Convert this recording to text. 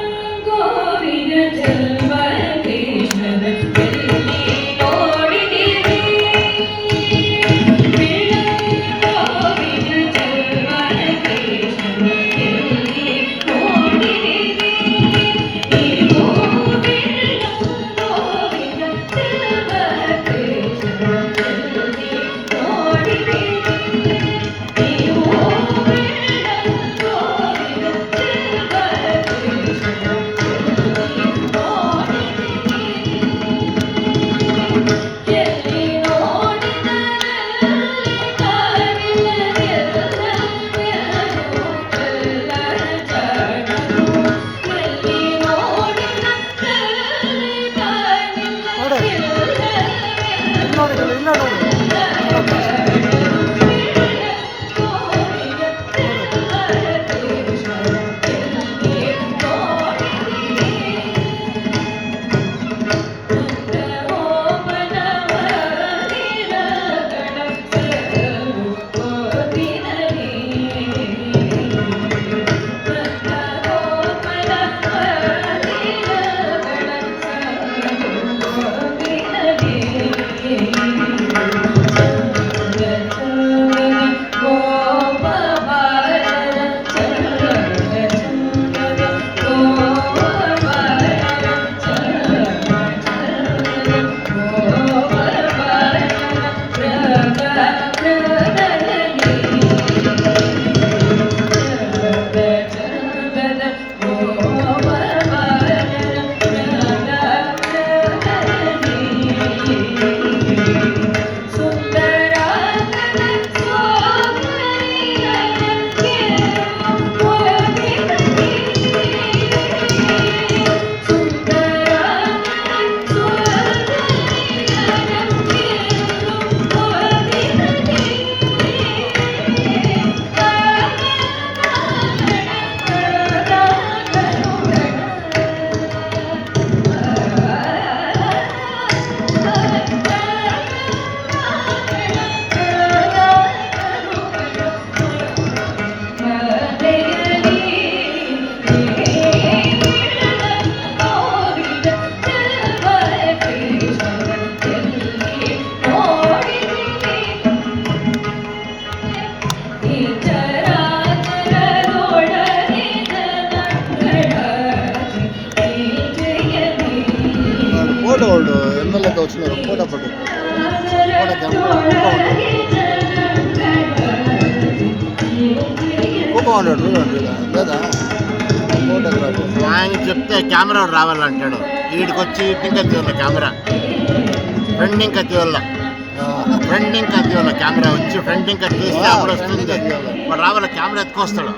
പിള്ളങ്കോവിന ജൽവരേഷ பெருநடூர் ఫోటో వాళ్ళు ఎమ్మెల్యేతో వచ్చినారు. Photo photo. ఫోటో ఉన్నాడు చూడండి ఈడ. లేదా? ఫోటోగ్రాఫర్. ఆయన చెప్తే కెమెరా రావాలంటాడు. వీడికి వచ్చి ఇంకా తీయాల కెమెరా. ఫ్రండింగ్ కత్తి వల్ల ఫ్రండింగ్ కత్తి వల్ల కెమెరా వచ్చి ఫ్రండింగ్ కత్తి తీస్తే అప్పుడు వస్తుంది వాడు రావాలి కెమెరా ఎత్తుకొస్తాడు